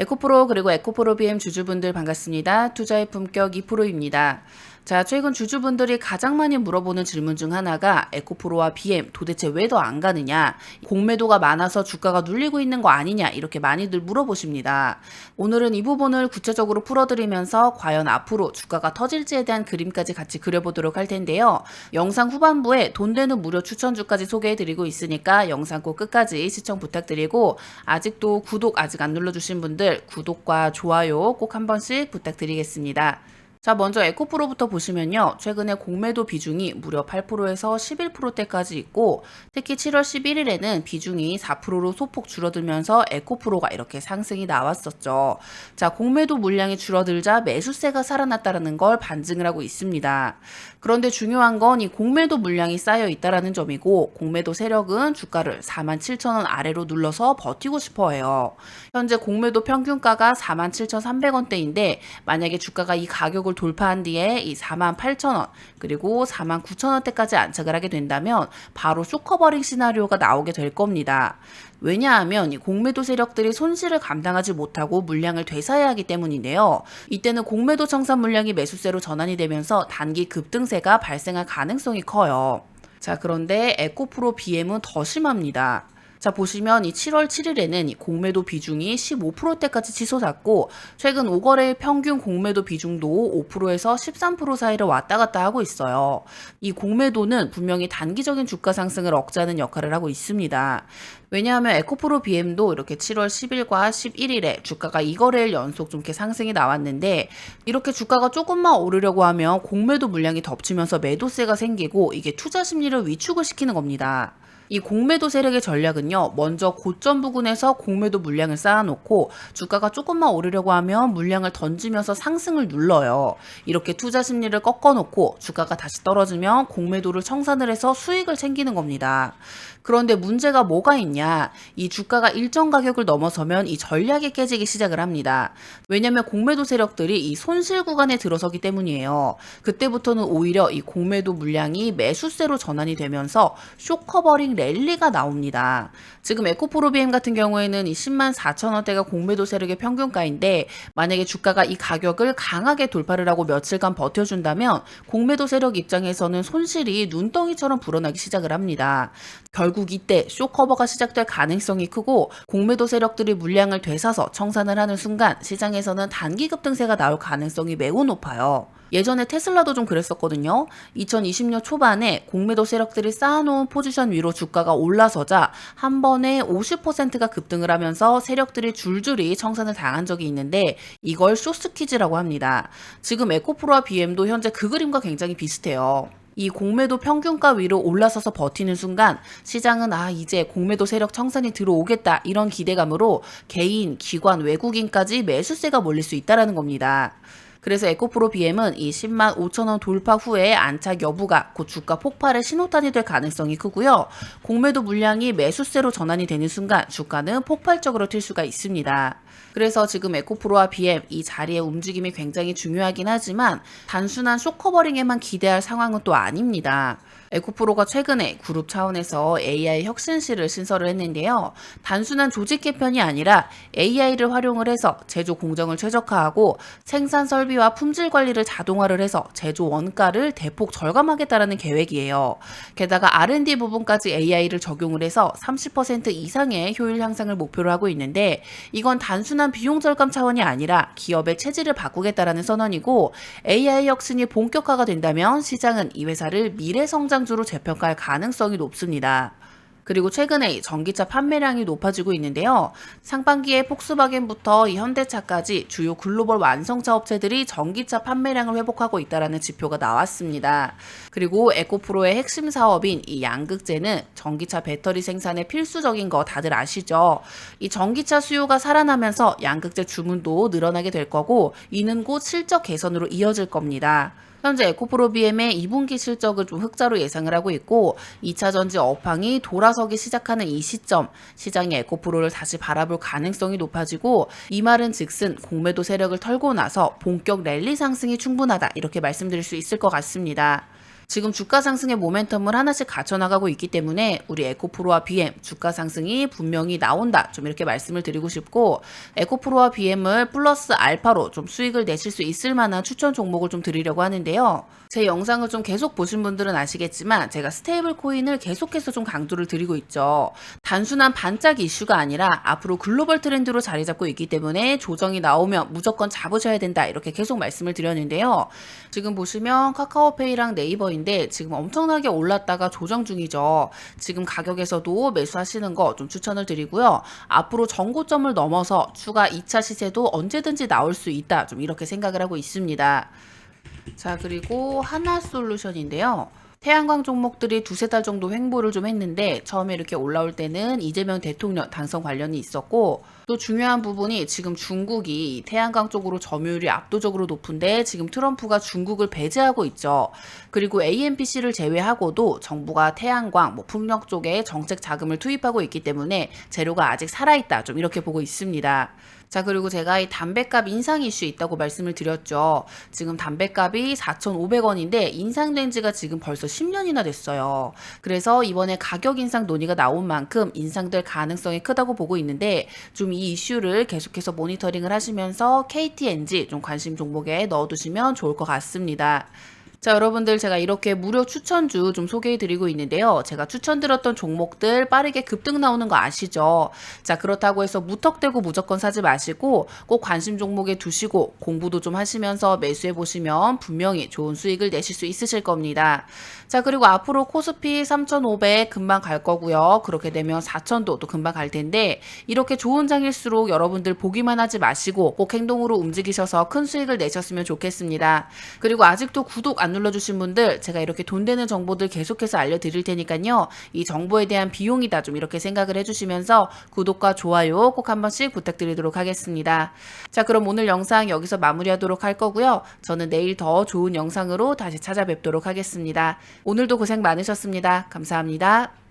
에코프로 그리고 에코프로 BM 주주분들 반갑습니다. 투자의 품격 2%입니다. 자, 최근 주주분들이 가장 많이 물어보는 질문 중 하나가 에코프로와 BM 도대체 왜 더 안 가느냐? 공매도가 많아서 주가가 눌리고 있는 거 아니냐? 이렇게 많이들 물어보십니다. 오늘은 이 부분을 구체적으로 풀어드리면서 과연 앞으로 주가가 터질지에 대한 그림까지 같이 그려보도록 할 텐데요. 영상 후반부에 돈 되는 무료 추천주까지 소개해드리고 있으니까 영상 꼭 끝까지 시청 부탁드리고 아직도 구독 아직 안 눌러주신 분들 구독과 좋아요 꼭 한 번씩 부탁드리겠습니다. 자, 먼저 에코프로부터 보시면요. 최근에 공매도 비중이 무려 8%에서 11%대까지 있고, 특히 7월 11일에는 비중이 4%로 소폭 줄어들면서 에코프로가 이렇게 상승이 나왔었죠. 자, 공매도 물량이 줄어들자 매수세가 살아났다는 걸 반증을 하고 있습니다. 그런데 중요한 건 이 공매도 물량이 쌓여 있다라는 점이고, 공매도 세력은 주가를 47,000원 아래로 눌러서 버티고 싶어 해요. 현재 공매도 평균가가 47,300원대인데, 만약에 주가가 이 가격을 돌파한 뒤에 이 48,000원 그리고 49,000원대까지 안착을 하게 된다면 바로 쇼커버링 시나리오가 나오게 될 겁니다. 왜냐하면 이 공매도 세력들이 손실을 감당하지 못하고 물량을 되사야 하기 때문인데요. 이때는 공매도 청산 물량이 매수세로 전환이 되면서 단기 급등세가 발생할 가능성이 커요. 자, 그런데 에코프로 BM은 더 심합니다. 자, 보시면 이 7월 7일에는 이 공매도 비중이 15%대까지 치솟았고, 최근 5거래의 평균 공매도 비중도 5%에서 13% 사이를 왔다 갔다 하고 있어요. 이 공매도는 분명히 단기적인 주가 상승을 억제하는 역할을 하고 있습니다. 왜냐하면 에코프로 BM도 이렇게 7월 10일과 11일에 주가가 2거래일 연속 좀 이렇게 상승이 나왔는데 이렇게 주가가 조금만 오르려고 하면 공매도 물량이 덮치면서 매도세가 생기고 이게 투자 심리를 위축을 시키는 겁니다. 이 공매도 세력의 전략은요, 먼저 고점 부근에서 공매도 물량을 쌓아놓고 주가가 조금만 오르려고 하면 물량을 던지면서 상승을 눌러요. 이렇게 투자 심리를 꺾어놓고 주가가 다시 떨어지면 공매도를 청산을 해서 수익을 챙기는 겁니다. 그런데 문제가 뭐가 있냐? 이 주가가 일정 가격을 넘어서면 이 전략이 깨지기 시작을 합니다. 왜냐면 공매도 세력들이 이 손실 구간에 들어서기 때문이에요. 그때부터는 오히려 이 공매도 물량이 매수세로 전환이 되면서 쇼커버링 랠리가 나옵니다. 지금 에코프로 BM 같은 경우에는 이 10만 4천 원대가 공매도 세력의 평균가인데 만약에 주가가 이 가격을 강하게 돌파를 하고 며칠간 버텨준다면 공매도 세력 입장에서는 손실이 눈덩이처럼 불어나기 시작을 합니다. 결국 이때 쇼커버가 시작될 가능성이 크고 공매도 세력들이 물량을 되사서 청산을 하는 순간 시장에서는 단기 급등세가 나올 가능성이 매우 높아요. 예전에 테슬라도 좀 그랬었거든요. 2020년 초반에 공매도 세력들이 쌓아놓은 포지션 위로 주가가 올라서자 한 번에 50%가 급등을 하면서 세력들이 줄줄이 청산을 당한 적이 있는데 이걸 쇼스퀴즈라고 합니다. 지금 에코프로와 BM도 현재 그 그림과 굉장히 비슷해요. 이 공매도 평균가 위로 올라서서 버티는 순간 시장은 아 이제 공매도 세력 청산이 들어오겠다 이런 기대감으로 개인, 기관, 외국인까지 매수세가 몰릴 수 있다라는 겁니다. 그래서 에코프로 BM은 이 10만 5천 원 돌파 후에 안착 여부가 곧 주가 폭발의 신호탄이 될 가능성이 크고요. 공매도 물량이 매수세로 전환이 되는 순간 주가는 폭발적으로 튈 수가 있습니다. 그래서 지금 에코프로와 BM 이 자리의 움직임이 굉장히 중요하긴 하지만 단순한 쇼커버링에만 기대할 상황은 또 아닙니다. 에코프로가 최근에 그룹 차원에서 AI 혁신실을 신설을 했는데요. 단순한 조직 개편이 아니라 AI를 활용을 해서 제조 공정을 최적화하고 생산 설비와 품질 관리를 자동화를 해서 제조 원가를 대폭 절감하겠다라는 계획이에요. 게다가 R&D 부분까지 AI를 적용을 해서 30% 이상의 효율 향상을 목표로 하고 있는데 이건 단순한 비용 절감 차원이 아니라 기업의 체질을 바꾸겠다라는 선언이고 AI 혁신이 본격화가 된다면 시장은 이 회사를 미래 성장 성장주로 재평가할 가능성이 높습니다. 그리고 최근에 전기차 판매량이 높아지고 있는데요. 상반기에 폭스바겐부터 이 현대차까지 주요 글로벌 완성차 업체들이 전기차 판매량을 회복하고 있다라는 지표가 나왔습니다. 그리고 에코프로의 핵심 사업인 이 양극재는 전기차 배터리 생산에 필수적인 거 다들 아시죠? 이 전기차 수요가 살아나면서 양극재 주문도 늘어나게 될 거고 이는 곧 실적 개선으로 이어질 겁니다. 현재 에코프로 BM의 2분기 실적을 좀 흑자로 예상을 하고 있고 2차 전지 업황이 돌아서기 시작하는 이 시점 시장이 에코프로를 다시 바라볼 가능성이 높아지고 이 말은 즉슨 공매도 세력을 털고 나서 본격 랠리 상승이 충분하다 이렇게 말씀드릴 수 있을 것 같습니다. 지금 주가 상승의 모멘텀을 하나씩 갖춰나가고 있기 때문에 우리 에코프로와 BM 주가 상승이 분명히 나온다. 좀 이렇게 말씀을 드리고 싶고 에코프로와 BM을 플러스 알파로 좀 수익을 내실 수 있을 만한 추천 종목을 좀 드리려고 하는데요. 제 영상을 좀 계속 보신 분들은 아시겠지만 제가 스테이블 코인을 계속해서 좀 강조를 드리고 있죠. 단순한 반짝 이슈가 아니라 앞으로 글로벌 트렌드로 자리 잡고 있기 때문에 조정이 나오면 무조건 잡으셔야 된다. 이렇게 계속 말씀을 드렸는데요. 지금 보시면 카카오페이랑 네이버 인데 지금 엄청나게 올랐다가 조정 중이죠. 지금 가격에서도 매수하시는 거 좀 추천을 드리고요. 앞으로 정고점을 넘어서 추가 2차 시세도 언제든지 나올 수 있다. 좀 이렇게 생각을 하고 있습니다. 자, 그리고 하나 솔루션인데요. 태양광 종목들이 두세 달 정도 횡보를 좀 했는데 처음에 이렇게 올라올 때는 이재명 대통령 당선 관련이 있었고 또 중요한 부분이 지금 중국이 태양광 쪽으로 점유율이 압도적으로 높은데 지금 트럼프가 중국을 배제하고 있죠. 그리고 AMPC를 제외하고도 정부가 태양광, 뭐 풍력 쪽에 정책 자금을 투입하고 있기 때문에 재료가 아직 살아있다. 좀 이렇게 보고 있습니다. 자, 그리고 제가 이 담배값 인상 이슈 있다고 말씀을 드렸죠. 지금 담배값이 4,500원인데 인상된 지가 지금 벌써 10년이나 됐어요. 그래서 이번에 가격 인상 논의가 나온 만큼 인상될 가능성이 크다고 보고 있는데 좀 이 이슈를 계속해서 모니터링을 하시면서 KTNG 좀 관심 종목에 넣어두시면 좋을 것 같습니다. 자, 여러분들 제가 이렇게 무료 추천주 좀 소개해 드리고 있는데요. 제가 추천드렸던 종목들 빠르게 급등 나오는 거 아시죠? 자, 그렇다고 해서 무턱대고 무조건 사지 마시고 꼭 관심 종목에 두시고 공부도 좀 하시면서 매수해 보시면 분명히 좋은 수익을 내실 수 있으실 겁니다. 자, 그리고 앞으로 코스피 3,500 금방 갈 거고요. 그렇게 되면 4,000도 또 금방 갈 텐데 이렇게 좋은 장일수록 여러분들 보기만 하지 마시고 꼭 행동으로 움직이셔서 큰 수익을 내셨으면 좋겠습니다. 그리고 아직도 구독 안 눌러주신 분들 제가 이렇게 돈 되는 정보들 계속해서 알려드릴 테니까요. 이 정보에 대한 비용이다 좀 이렇게 생각을 해주시면서 구독과 좋아요 꼭 한 번씩 부탁드리도록 하겠습니다. 자 그럼 오늘 영상 여기서 마무리하도록 할 거고요. 저는 내일 더 좋은 영상으로 다시 찾아뵙도록 하겠습니다. 오늘도 고생 많으셨습니다. 감사합니다.